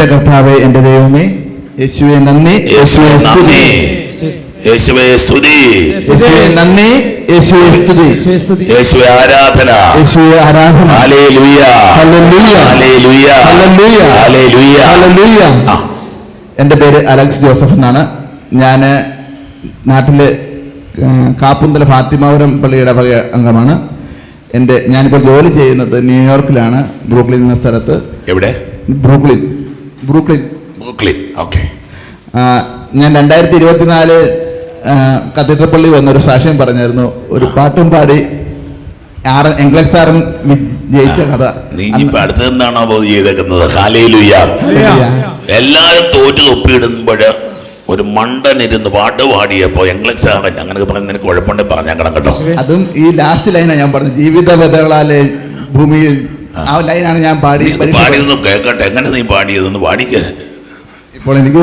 എന്റെ കർത്താവെ എന്റെ ദൈവമേ യേശുവെ നന്ദി. യേശുവേ നന്ദി. യേശുവേ സ്തുതി. യേശുവേ നന്ദി. യേശുവേ സ്തുതി. സ്തുതി. യേശുവേ ആരാധന. യേശുവേ ആരാധന. Hallelujah. Hallelujah. Hallelujah. Hallelujah. Hallelujah. Hallelujah. ആ, എന്റെ പേര് അലക്സ് ജോസഫ് എന്നാണ്. ഞാൻ നാട്ടിലെ കാപ്പുന്തല ഫാത്തിമാപുരം പള്ളിയുടെ വക അംഗമാണ്. എന്റെ ഞാനിപ്പോൾ ജോലി ചെയ്യുന്നത് ന്യൂയോർക്കിലാണ് ബ്രൂക്ലിൻ എന്ന സ്ഥലത്ത്. എവിടെ? ബ്രൂക്ലിൻ. ബ്രൂക്ലിൻ. ബ്രൂക്ലിൻ ഓക്കെ ഞാൻ രണ്ടായിരത്തി ഇരുപത്തിനാല് കത്തീഡ്രൽ പള്ളി വന്നൊരു സാക്ഷ്യം പറഞ്ഞായിരുന്നു. ഒരു പാട്ടും പാടി ഇംഗ്ലീഷ് സാറും ജയിച്ച കഥ. നീ എന്താണോ ചെയ്തേക്കുന്നത്? എല്ലാരും തോറ്റ് തൊപ്പിയിടുമ്പോഴ് ഒരു മണ്ടൻ ഇരുന്ന് പാട്ട് പാടിയപ്പോ ഇംഗ്ലീഷ് സാറൻ അങ്ങനെ പറഞ്ഞ കുഴപ്പമുണ്ട് കുഴപ്പമുണ്ടെങ്കിൽ പറഞ്ഞേക്കണം കേട്ടോ. അതും ഈ ലാസ്റ്റ് ലൈനാണ് ഞാൻ പറഞ്ഞു ജീവിത വ്യതകളാലെ ഭൂമിയിൽ ആ. ലൈനാണ് ഞാൻ പാടി പാടിയതെന്ന് കേൾക്കട്ടെ. എങ്ങനെ നീ പാടിയതെന്ന് പാടിക്ക് ഇപ്പോൾ എനിക്ക്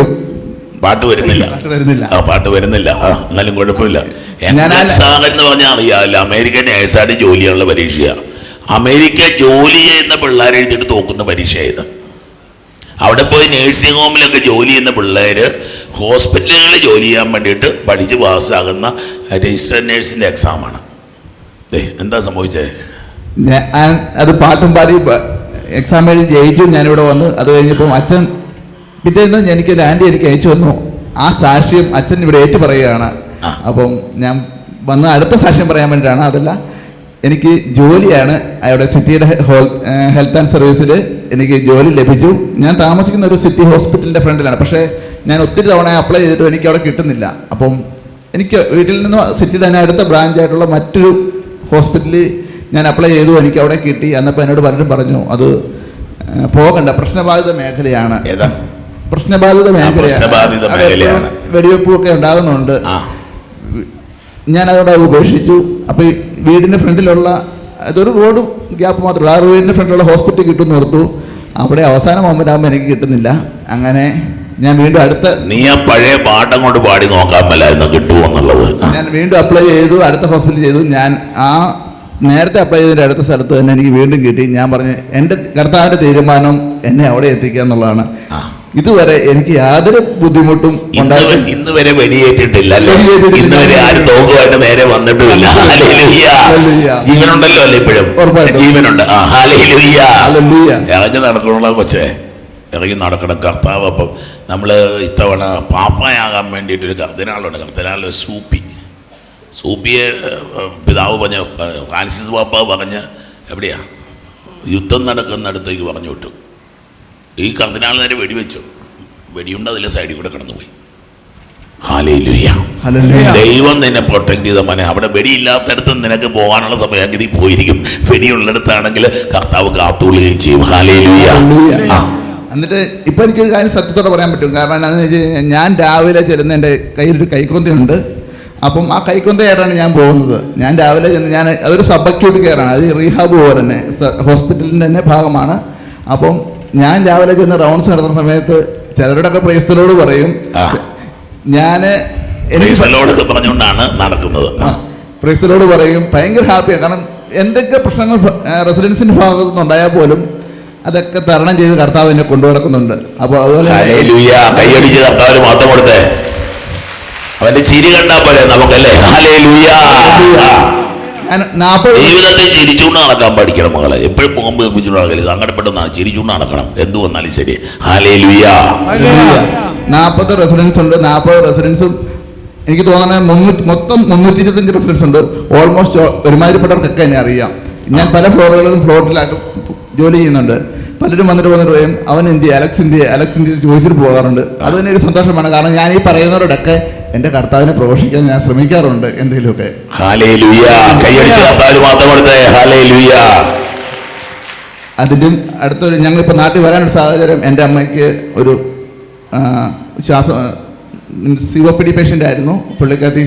പാട്ട് വരുന്നില്ല. പാട്ട് വരുന്നില്ല. ആ പാട്ട് വരുന്നില്ല. ആ. എന്നാലും കുഴപ്പമില്ല. എന്ന് പറഞ്ഞാൽ അറിയാമല്ലോ. അമേരിക്കൻ നേഴ്സായിട്ട് ജോലിയുള്ള പരീക്ഷയാണ് അമേരിക്ക ജോലി ചെയ്യുന്ന പിള്ളേരെ എഴുതിയിട്ട് തോക്കുന്ന പരീക്ഷ ഇത് അവിടെ പോയി നേഴ്സിംഗ് ഹോമിലൊക്കെ ജോലി ചെയ്യുന്ന പിള്ളേർ ഹോസ്പിറ്റലുകളിൽ ജോലി ചെയ്യാൻ വേണ്ടിയിട്ട് പഠിച്ച് പാസ്സാകുന്ന രജിസ്റ്റർ നേഴ്സിന്റെ എക്സാമാണ് ഏ എന്താ സംഭവിച്ചത് ഞാൻ- അത് പാട്ടും പാടി എക്സാം എഴുതി ജയിച്ചു ഞാനിവിടെ വന്ന് അത് കഴിഞ്ഞപ്പം അച്ഛൻ പിറ്റേന്ന് എനിക്ക് ആന്റി എനിക്ക് അയച്ചു വന്നു ആ സാക്ഷ്യം അച്ഛൻ ഇവിടെ ഏറ്റു പറയുകയാണ്. അപ്പം ഞാൻ വന്ന അടുത്ത സാക്ഷ്യം പറയാൻ വേണ്ടിയിട്ടാണ്. അതല്ല എനിക്ക് ജോലിയാണ്. അവിടെ സിറ്റിയുടെ ഹെൽത്ത് ആൻഡ് സർവീസിൽ എനിക്ക് ജോലി ലഭിച്ചു. ഞാൻ താമസിക്കുന്ന ഒരു സിറ്റി ഹോസ്പിറ്റലിന്റെ ഫ്രണ്ടിലാണ്. പക്ഷേ ഞാൻ ഒത്തിരി തവണ അപ്ലൈ ചെയ്തിട്ടും എനിക്ക് അവിടെ കിട്ടുന്നില്ല. അപ്പം എനിക്ക് വീട്ടിൽ നിന്ന് സിറ്റിയുടെ തന്നെ അടുത്ത ബ്രാഞ്ചായിട്ടുള്ള മറ്റൊരു ഹോസ്പിറ്റലിൽ ഞാൻ അപ്ലൈ ചെയ്തു എനിക്ക് അവിടെ കിട്ടി. എന്നപ്പോൾ എന്നോട് പലരും പറഞ്ഞു അത് പോകണ്ട. പ്രശ്നബാധിത മേഖലയാണ്. ഏതാ? പ്രശ്നബാധിത മേഖലയാണ്. വെടിവെപ്പൊക്കെ ഉണ്ടാകുന്നുണ്ട്. ഞാൻ അതോടെ അത് ഉപേക്ഷിച്ചു. അപ്പോൾ വീടിന്റെ ഫ്രണ്ടിലുള്ള അതൊരു റോഡ് ഗ്യാപ്പ് മാത്രമല്ല ആ വീടിന്റെ ഫ്രണ്ടിലുള്ള ഹോസ്പിറ്റൽ കിട്ടും ഓർത്തു. അവിടെ അവസാന മൊമെന്റ് ആകുമ്പോൾ എനിക്ക് കിട്ടുന്നില്ല. അങ്ങനെ ഞാൻ വീണ്ടും അടുത്ത നീ ആ പഴയ പാട്ടം കൊണ്ട് പാടി നോക്കാൻ കിട്ടുമോ എന്നുള്ളത്. ഞാൻ വീണ്ടും അപ്ലൈ ചെയ്തു അടുത്ത ഹോസ്പിറ്റൽ ചെയ്തു. ഞാൻ ആ നേരത്തെ അപ്ലൈ ചെയ്തതിന്റെ അടുത്ത സ്ഥലത്ത് തന്നെ എനിക്ക് വീണ്ടും കിട്ടി. ഞാൻ പറഞ്ഞു എന്റെ കർത്താവിന്റെ തീരുമാനം എന്നെ അവിടെ എത്തിക്കുക എന്നുള്ളതാണ്. ഇതുവരെ എനിക്ക് യാതൊരു ബുദ്ധിമുട്ടും ഇന്ന് വരെ വെടിയേറ്റിട്ടില്ല. ഇന്ന് വരെ ആരും നോക്കുമായിട്ട് നേരെ വന്നിട്ടുമില്ല. ജീവനുണ്ടല്ലോ അല്ലേ ഇപ്പോഴും? ജീവനുണ്ട്. ഇറങ്ങി നടക്കണുള്ള കൊച്ചേ. ഇറങ്ങി നടക്കണം. കർത്താവ് അപ്പം നമ്മൾ ഇത്തവണ പാപ്പയാകാൻ വേണ്ടിയിട്ട് ഒരു കർദിനാളുണ്ട് കർദിനാൾ സൂപ്പി. സൂപ്പിയെ പിതാവ് പറഞ്ഞ ഫ്രാൻസിസ് പാപ്പ പറഞ്ഞ എവിടെയാ? യുദ്ധം നടക്കുന്നിടത്തേക്ക് പറഞ്ഞു വിട്ടു. ഈ കർദിനാൾ നേരെ വെടിവെച്ചു വെടിയുണ്ട് അതിലെ സൈഡിൽ കൂടെ കടന്നുപോയി. ദൈവം നിന്നെ പ്രൊട്ടക്ട് ചെയ്ത മനെ. അവിടെ വെടിയില്ലാത്തടത്ത് നിനക്ക് പോകാനുള്ള നീ പോയിരിക്കും. വെടിയുള്ളിടത്താണെങ്കിൽ കർത്താവ് കാത്തുകൊള്ളുകയും ചെയ്യും. ഹാലേലുയ്യ എന്നിട്ട് ഇപ്പൊ എനിക്ക് കാര്യം സത്യത്തോടെ പറയാൻ പറ്റും. കാരണം എന്താണെന്ന് വെച്ച് കഴിഞ്ഞാൽ ഞാൻ രാവിലെ ചെല്ലുന്ന എന്റെ കയ്യിലൊരു കൈക്കൊന്തയുണ്ട്. അപ്പം ആ കൈക്കൊന്തയായിട്ടാണ് ഞാൻ പോകുന്നത്. ഞാൻ രാവിലെ ചെന്ന് ഞാൻ അതൊരു സബ് അക്യൂട്ട് കെയർ ആണ്. അത് റീഹാബ് പോലെ തന്നെ. ഹോസ്പിറ്റലിന്റെ തന്നെ ഭാഗമാണ്. അപ്പം ഞാൻ രാവിലെ ചെന്ന് റൗണ്ട്സ് നടത്തുന്ന സമയത്ത് ചിലരുടെയൊക്കെ പ്രൈസ്തലോട് പറയും. ഞാൻ പറഞ്ഞുകൊണ്ടാണ് നടക്കുന്നത്. പ്രേസ്തലോട് പറയും ഭയങ്കര ഹാപ്പിയാണ് കാരണം എന്തൊക്കെ പ്രശ്നങ്ങൾ റെസിഡൻസിന്റെ ഭാഗത്തു നിന്നുണ്ടായാൽ പോലും അതൊക്കെ തരണം ചെയ്ത് കർത്താവിനെ എന്നെ കൊണ്ടു നടക്കുന്നുണ്ട് അപ്പോൾ അതുപോലെ കൈയടിച്ച് കർത്താവിന് മാത്രം കൊടുത്തേ. അവന്റെ ചിരി കണ്ടാ പോലെ നമുക്കല്ലേ? ജീവിതത്തെ ചിരിച്ചുകൊണ്ട് നടക്കാൻ പഠിക്കണം മകളെ. എപ്പോഴും പോകുമ്പോൾ കേൾപ്പിച്ചുകൊണ്ട് നടക്കൽ സങ്കടപ്പെട്ടെന്നാണ് ചിരിച്ചുകൊണ്ട് നടക്കണം. എന്ത് വന്നാലും ശരി. ഹാലേലുയ്യ നാൽപ്പത് റെസിഡൻസ് ഉണ്ട്. നാൽപ്പത് റെസിഡൻസും എനിക്ക് തോന്നുന്നത് മുന്നൂറ്റി മൊത്തം മുന്നൂറ്റി ഇരുപത്തഞ്ച് റെസിഡൻസ് ഉണ്ട് ഓൾമോസ്റ്റ് ഒരുമാതിരിപ്പെട്ടവർക്കൊക്കെ എന്നെ അറിയാം. ഞാൻ പല ഫ്ലോറുകളിലും ഫ്ലോട്ടിലായിട്ട് ജോലി ചെയ്യുന്നുണ്ട്. പലരും വന്നിട്ട് വന്നിട്ട് പറയും അവൻ India Alex India Alex India ചോദിച്ചിട്ട് പോകാറുണ്ട്. അത് തന്നെ ഒരു സന്തോഷമാണ്. കാരണം ഞാൻ ഈ പറയുന്നവരോടൊക്കെ എന്റെ കർത്താവിനെ പ്രവേശിക്കാൻ ഞാൻ ശ്രമിക്കാറുണ്ട് എന്തെങ്കിലുമൊക്കെ. അതിന്റെ അടുത്തൊരു ഞങ്ങളിപ്പോൾ നാട്ടിൽ വരാനൊരു സാഹചര്യം എന്റെ അമ്മയ്ക്ക് ഒരു ശ്വാസം C O P D patient ആയിരുന്നു. പുള്ളിക്കകത്ത്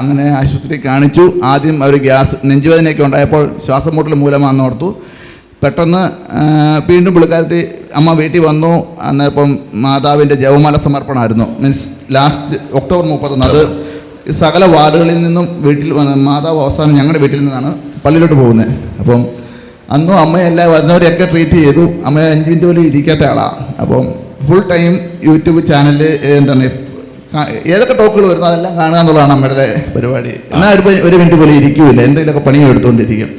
അങ്ങനെ ആശുപത്രി കാണിച്ചു. ആദ്യം അവർ ഗ്യാസ് നെഞ്ചുവേദനയൊക്കെ ഉണ്ടായപ്പോൾ ശ്വാസം മുട്ടൽ മൂലമാണെന്ന് ഓർത്തു. പെട്ടെന്ന് വീണ്ടും പുള്ളിക്കാലത്ത് അമ്മ വീട്ടിൽ വന്നു. അന്നേപ്പം മാതാവിന്റെ ജവമാല സമർപ്പണമായിരുന്നു. മീൻസ് ലാസ്റ്റ് ഒക്ടോബർ മുപ്പത്തൊന്ന്. അത് സകല വാർഡുകളിൽ നിന്നും വീട്ടിൽ മാതാവ് അവസാനം ഞങ്ങളുടെ വീട്ടിൽ നിന്നാണ് പള്ളിയിലോട്ട് പോകുന്നത് അപ്പം അന്നും അമ്മയെല്ലാം വന്നവരെയൊക്കെ ട്രീറ്റ് ചെയ്തു. അമ്മ അഞ്ച് മിനിറ്റ് പോലും ഇരിക്കാത്ത ആളാണ് അപ്പം ഫുൾ ടൈം യൂട്യൂബ് ചാനലിൽ എന്താണ് ഏതൊക്കെ ടോക്കുകൾ വരുന്നോ അതെല്ലാം കാണുക എന്നുള്ളതാണ് അമ്മയുടെ പരിപാടി. എന്നാൽ ഒരു ഒരു മിനിറ്റ് പോലും ഇരിക്കൂല എന്തെങ്കിലുമൊക്കെ പണി എടുത്തുകൊണ്ടിരിക്കും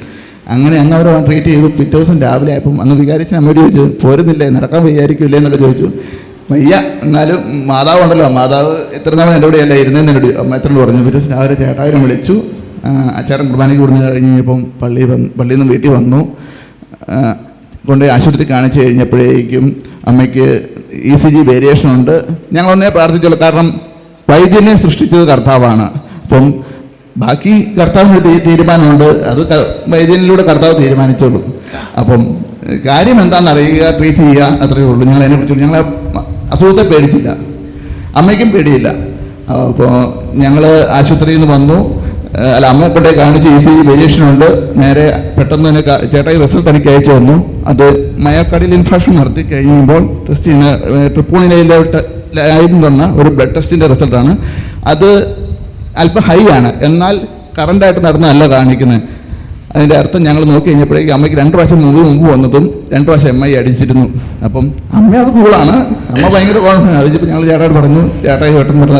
അങ്ങനെ അന്ന് അവർ ട്രീറ്റ് ചെയ്തു. പിറ്റേ ദിവസം രാവിലെ ആയപ്പം അന്ന് വിചാരിച്ച് അമ്മയോട് ചോദിച്ചു പോരുന്നില്ലേ? നടക്കാൻ വിചാരിക്കില്ലേ? എന്നൊക്കെ ചോദിച്ചു. വയ്യ എന്നാലും മാതാവ് ഉണ്ടല്ലോ. മാതാവ് എത്ര നാൾ എന്റെ കൂടെ അല്ല ഇരുന്നതെന്ന് എന്നോട് അമ്മ എത്ര പറഞ്ഞു. പിന്നെ രാവിലെ ചേട്ടായിരം വിളിച്ചു. ചേട്ടൻ കുർബാനയ്ക്ക് കൊടുത്തു കഴിഞ്ഞ് കഴിഞ്ഞപ്പം പള്ളി വന്ന് പള്ളിയിൽ നിന്ന് വീട്ടിൽ വന്നു. കൊണ്ട് ആശുപത്രി കാണിച്ചു കഴിഞ്ഞപ്പോഴേക്കും അമ്മയ്ക്ക് ഇ സി ജി വേരിയേഷൻ ഉണ്ട്. ഞങ്ങൾ ഒന്നേ പ്രാർത്ഥിച്ചുള്ളൂ. കാരണം വൈദ്യനെ സൃഷ്ടിച്ചത് കർത്താവാണ്. അപ്പം ബാക്കി കർത്താവിന് തീരുമാനമുണ്ട്. അത് വൈദ്യനിലൂടെ കർത്താവ് തീരുമാനിച്ചോളൂ. അപ്പം കാര്യം എന്താണെന്ന് അറിയുക ട്രീറ്റ് ചെയ്യുക അത്രയേ ഉള്ളൂ. ഞങ്ങൾ അതിനെ കുറിച്ച് ഞങ്ങളെ അസുഖത്തെ പേടിച്ചില്ല. അമ്മയ്ക്കും പേടിയില്ല. അപ്പോൾ ഞങ്ങൾ ആശുപത്രിയിൽ നിന്ന് വന്നു. അല്ല അമ്മ കൊണ്ടേ കാണിച്ച് ഇ സി വേരിയേഷൻ ഉണ്ട്. നേരെ പെട്ടെന്ന് തന്നെ ചേട്ടായി റിസൾട്ട് എനിക്ക് അയച്ചു തന്നു. അത് മയാക്കാടിൽ ഇൻഫെക്ഷൻ നടത്തി കഴിയുമ്പോൾ ടെസ്റ്റ് ചെയ്യുന്ന ട്രിപ്പൂണിലയിലോട്ട് ആയിരുന്നു തന്ന ഒരു ബ്ലഡ് ടെസ്റ്റിന്റെ റിസൾട്ടാണ്. അത് അല്പം ഹൈ ആണ്. എന്നാൽ കറണ്ടായിട്ട് നടന്നതല്ല കാണിക്കുന്നത് അതിന്റെ അർത്ഥം ഞങ്ങൾ നോക്കി കഴിഞ്ഞപ്പോഴേക്കും അമ്മയ്ക്ക് രണ്ട് പ്രാവശ്യം മുമ്പ് മുമ്പ് വന്നതും രണ്ട് പ്രാവശ്യം എം ഐ അടിച്ചിരുന്നു. അപ്പം അമ്മ അത് കൂളാണ്. അമ്മ ഭയങ്കര കോൺഫിഡൻസ് അത് വെച്ചപ്പോൾ ഞങ്ങൾ ചേട്ടായിട്ട് പറഞ്ഞു. ചേട്ടായി വെട്ടം പറഞ്ഞ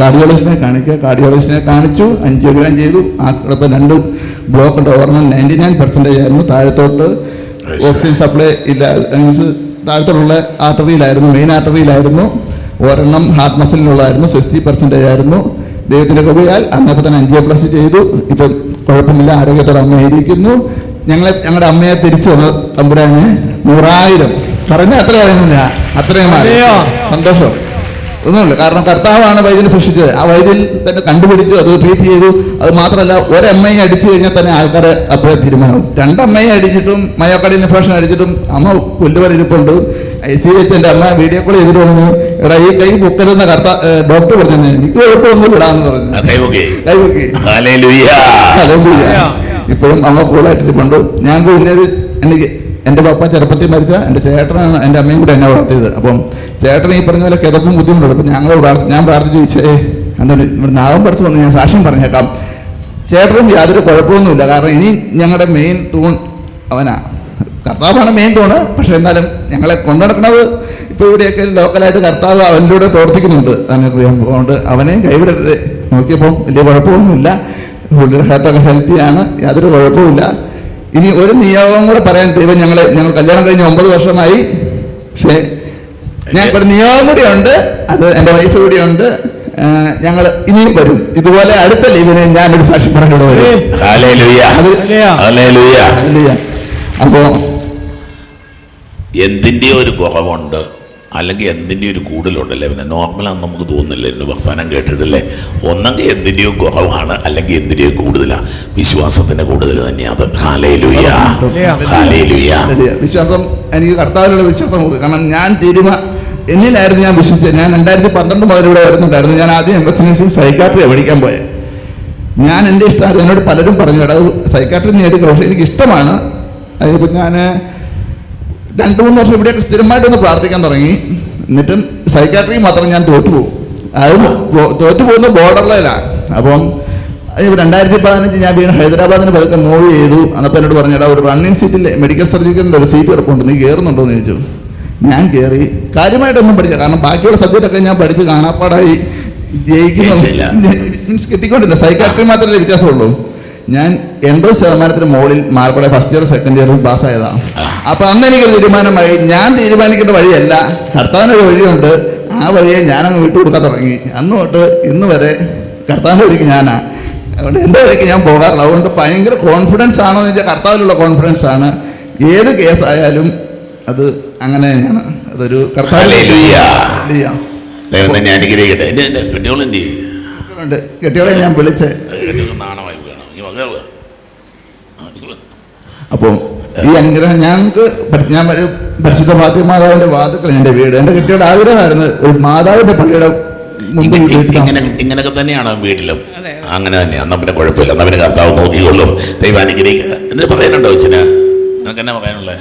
കാർഡിയോളജിസ്റ്റിനെ കാണിക്കുക. കാർഡിയോളജിസ്റ്റിനെ കാണിച്ചു. അഞ്ചോഗ്രാം ചെയ്തു. ആ കിടപ്പം രണ്ട് ബ്ലോക്ക് ഉണ്ട്. ഓർമ്മ നയന്റി നയൻ പെർസെന്റേജ് ആയിരുന്നു. താഴത്തോട്ട് ഓക്സിജൻ സപ്ലൈ ഇല്ല. മീൻസ് താഴത്തോട്ടുള്ള ആർട്ടറിയിലായിരുന്നു മെയിൻ ആർട്ടറിയിലായിരുന്നു ഒരെണ്ണം ഹാർട്ട് മസിലിനുള്ളതായിരുന്നു സിക്സ്റ്റി പെർസെന്റേജ് ആയിരുന്നു. ദൈവത്തിന്റെ കൃപയാൽ അങ്ങപ്പോൾ തന്നെ അഞ്ച് പ്ലസ് ചെയ്തു. ഇപ്പം കുഴപ്പമില്ല ആരോഗ്യത്തോടെ അമ്മ ഇരിക്കുന്നു. ഞങ്ങളെ ഞങ്ങളുടെ അമ്മയെ തിരിച്ചു വന്ന തമ്പുരാന് നൂറായിരം. പറഞ്ഞ അത്ര പറയുന്നില്ല. അത്രയും. സന്തോഷം. ഒന്നുമില്ല. കാരണം കർത്താവാണ് വൈദ്യനെ സൃഷ്ടിച്ചത്. ആ വൈദ്യുതി തന്നെ കണ്ടുപിടിച്ചു അത് ട്രീറ്റ് ചെയ്തു. അത് മാത്രമല്ല ഒരമ്മയെ അടിച്ചു കഴിഞ്ഞാൽ തന്നെ ആൾക്കാർ അപ്പോൾ തീരുമാനവും രണ്ടമ്മയെ അടിച്ചിട്ടും മയക്കടി ഇൻഫെക്ഷൻ അടിച്ചിട്ടും അമ്മ പുല്ലുവരിപ്പുണ്ട് ഐ സി എച്ച് എന്റെ അമ്മ വീഡിയോ കോൾ ചെയ്തിട്ട് പറഞ്ഞു എടാ ഈ കൈ പൊക്കരുന്ന കർത്താ ഡോക്ടർ പറഞ്ഞു എനിക്ക് കുഴപ്പമൊന്നും വിടാന്ന് പറഞ്ഞു. ഇപ്പോഴും അമ്മ കൂളായിട്ടിരിപ്പുണ്ട് ഞാൻ പിന്നെ ഒരു എനിക്ക് എന്റെ പപ്പ ചെറുപ്പത്തിൽ മരിച്ച എന്റെ ചേട്ടനാണ് എന്റെ അമ്മയും കൂടെ എന്നെ വളർത്തിയത്. അപ്പം ചേട്ടൻ ഈ പറഞ്ഞ പോലെ കിതപ്പും ബുദ്ധിമുട്ടുണ്ട്. അപ്പം ഞങ്ങൾ ഞാൻ പ്രാർത്ഥിച്ചു ചോദിച്ചേ എന്താണ് ഇവിടെ നാഗം പഠിച്ചു വന്ന്. ഞാൻ സാക്ഷ്യം പറഞ്ഞേക്കാം. ചേട്ടനും യാതൊരു കുഴപ്പമൊന്നുമില്ല. കാരണം ഇനി ഞങ്ങളുടെ മെയിൻ തൂൺ അവനാ. കർത്താവാണ് മെയിൻ തൂണ് പക്ഷെ എന്നാലും ഞങ്ങളെ കൊണ്ടുനടക്കുന്നത് ഇപ്പോൾ ഇവിടെയൊക്കെ ലോക്കലായിട്ട് കർത്താവ് അവനിലൂടെ പ്രവർത്തിക്കുന്നുണ്ട്. അറിയാം അതുകൊണ്ട് അവനെയും കൈവിടരുത്. നോക്കിയപ്പോൾ വലിയ കുഴപ്പമൊന്നുമില്ല. പുള്ളിയുടെ ഹാർട്ടൊക്കെ ഹെൽത്തിയാണ് യാതൊരു കുഴപ്പമില്ല ഇനി ഒരു നിയോഗം കൂടെ പറയാൻ ദൈവം ഞങ്ങളെ ഞങ്ങൾ കല്യാണം കഴിഞ്ഞ് ഒമ്പത് വർഷമായി. പക്ഷേ ഞാൻ ഒരു നിയോഗം കൂടി ഉണ്ട് അത് എന്റെ വൈഫ് കൂടി ഉണ്ട്. ഞങ്ങൾ ഇനിയും വരും. ഇതുപോലെ അടുത്ത ലീവിന് ഞാനൊരു സാക്ഷി പറഞ്ഞിട്ട് വരും. ഹല്ലേലൂയ അത് ഹല്ലേലൂയ ഹല്ലേലൂയ. അപ്പോ എന്തിന്റെ ഒരു കുറവുണ്ട് അല്ലെങ്കിൽ എന്തിന്റെ ഒരു കൂടുതലുണ്ടല്ലേ പിന്നെ നോർമലാണെന്ന് നമുക്ക് തോന്നുന്നില്ല. എന്റെ വർത്തമാനം കേട്ടിട്ടില്ലേ? ഒന്നെങ്കിൽ എന്തിന്റെയോ കുറവാണ് അല്ലെങ്കിൽ എന്തിന്റെയോ കൂടുതലാണ് വിശ്വാസത്തിന്റെ കൂടുതൽ തന്നെയാണ്. വിശ്വാസം എനിക്ക് കർത്താവിലുള്ള വിശ്വാസം ഉണ്ട്. കാരണം ഞാൻ തീരുമാനം എന്നിലായിരുന്നു ഞാൻ വിശ്വസിച്ചത്. ഞാൻ രണ്ടായിരത്തി പന്ത്രണ്ട് മുതൽ ഇവിടെ വരുന്നുണ്ടായിരുന്നു. ഞാൻ ആദ്യം എം എസ് നഴ്സിംഗ് സൈക്കാട്രി പഠിക്കാൻ പോയത് ഞാൻ എന്റെ ഇഷ്ടം എന്നോട് പലരും പറഞ്ഞു കേട്ടോ സൈക്കാട്രി നേടി പക്ഷേ എനിക്ക് ഇഷ്ടമാണ് അതിപ്പോൾ ഞാൻ രണ്ട് മൂന്ന് വർഷം ഇവിടെയൊക്കെ സ്ഥിരമായിട്ടൊന്ന് പ്രാർത്ഥിക്കാൻ തുടങ്ങി. എന്നിട്ടും സൈക്കാട്രി മാത്രം ഞാൻ തോറ്റുപോകും അത് തോറ്റു പോകുന്ന ബോർഡറിലാണ് അപ്പം രണ്ടായിരത്തി പതിനഞ്ച് ഞാൻ വീണ് ഹൈദരാബാദിന് പതുക്കെ മൂവ് ചെയ്തു. അന്നപ്പോൾ എന്നോട് പറഞ്ഞടാ ഒരു റണ്ണിങ് സീറ്റിൽ മെഡിക്കൽ സർജിക്കലിന്റെ ഒരു സീറ്റ് കിടപ്പുണ്ട് നീ കയറുന്നുണ്ടോ എന്ന് ചോദിച്ചു. ഞാൻ കയറി കാര്യമായിട്ടൊന്നും പഠിച്ച കാരണം ബാക്കിയുള്ള സബ്ജക്റ്റൊക്കെ ഞാൻ പഠിച്ച് കാണാപ്പാടായി. ജയിക്കുന്നു. കിട്ടിക്കൊണ്ടില്ല. സൈക്കാട്രി മാത്രമേ വ്യത്യാസമുള്ളൂ. ഞാൻ എൺപത് ശതമാനത്തിന് മുകളിൽ മാർക്കോടെ ഫസ്റ്റ് ഇയർ സെക്കൻഡ് ഇയറും പാസ്സായതാണ് അപ്പൊ അന്ന് എനിക്ക് തീരുമാനമായി. ഞാൻ തീരുമാനിക്കേണ്ട വഴിയല്ല. കർത്താവിന്റെ ഒരു വഴിയുണ്ട്. ആ വഴിയെ ഞാനങ്ങ് വിട്ടുകൊടുക്കാൻ തുടങ്ങി. അന്ന് തൊട്ട് ഇന്ന് വരെ കർത്താവിന്റെ വഴിക്ക് ഞാനാ. അതുകൊണ്ട് എന്റെ വഴിക്ക് ഞാൻ പോകാറില്ല. അതുകൊണ്ട് ഭയങ്കര കോൺഫിഡൻസ് ആണോ എന്ന് വെച്ചാൽ കർത്താവിലുള്ള കോൺഫിഡൻസ് ആണ്. ഏത് കേസ് ആയാലും അത് അങ്ങനെ തന്നെയാണ് അതൊരു കർത്താവ് അനുഗ്രഹിക്കട്ടെ. കെട്ടിയോളെ ഞാൻ വിളിച്ച്. നാണമായി വേണം ഈ മകൾ അപ്പോൾ ഈ അനുഗ്രഹം ഞങ്ങൾക്ക് ഞാൻ ഒരു പരിശുദ്ധ മാതാവിന്റെ വാതുക്കൾ എന്റെ വീട്. എന്റെ കുട്ടിയുടെ ആഗ്രഹമായിരുന്നു ഒരു മാതാവിന്റെ പള്ളിയുടെ ഇങ്ങനെ ഇങ്ങനെയൊക്കെ തന്നെയാണോ വീട്ടിലും. അങ്ങനെ തന്നെയാണ് എന്നാ പിന്നെ കുഴപ്പമില്ല. എന്നാ പിന്നെ കർത്താവ് നോക്കിക്കൊള്ളും. ദൈവം അനുഗ്രഹിക്കുക എന്നിട്ട് പറയാനുണ്ടോ അച്ഛന്? നിനക്ക് എന്നാ പറയാനുള്ളത്?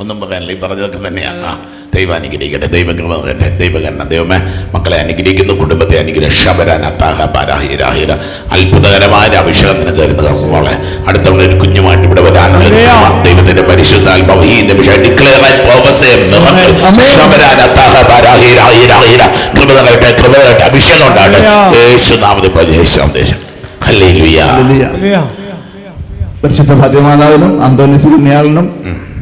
ഒന്നും പറയാനില്ല. ഈ പറഞ്ഞതൊക്കെ തന്നെയാണ്. ദൈവം അനുഗ്രഹിക്കട്ടെ. ദൈവകൃപ നൽകട്ടെ ദൈവകരണം. ദൈവമേ മക്കളെ അനുഗ്രഹിക്കുന്നു കുടുംബത്തെ അനുഗ്രഹിക്കുന്നു. ഷബരാനത്താഹ പരാഹിരാഹിര അത്ഭുതകരമായ ഒരു അഭിഷേകം നിനക്ക് തരുന്ന മോളെ. അടുത്തുള്ള ഒരു കുഞ്ഞുമായിട്ട് ഇവിടെ വരാനുള്ള ദൈവത്തിന്റെ പരിശുദ്ധാത്മാവ് ഈ നിമിഷം ഡിക്ലെയർ കൃപ കൃപ അഭിഷേകം ഉണ്ടാകട്ടെ. ഹല്ലേലൂയ. പരിശുദ്ധ ഭദ്രമാതാവിനും അന്തോനി പുണ്യാളിനും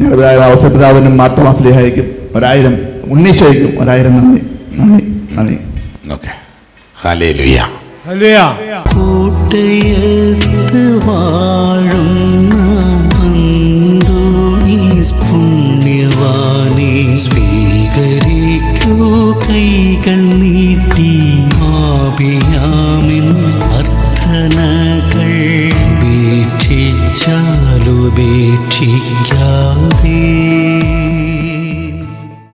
ഞങ്ങളുടെ പിതാവ് അവസരപിതാവിനും മാർത്തമാസ്ലിഹായിക്കും ഒരായിരം ഉണ്ണീശോയ്ക്കും ഒരായിരം നന്ദി. നന്ദി നന്ദി. ഓക്കെ. ഹലേ ലുയാ വാഴുന്ന അന്തോണീസ് പുണ്യവാനേ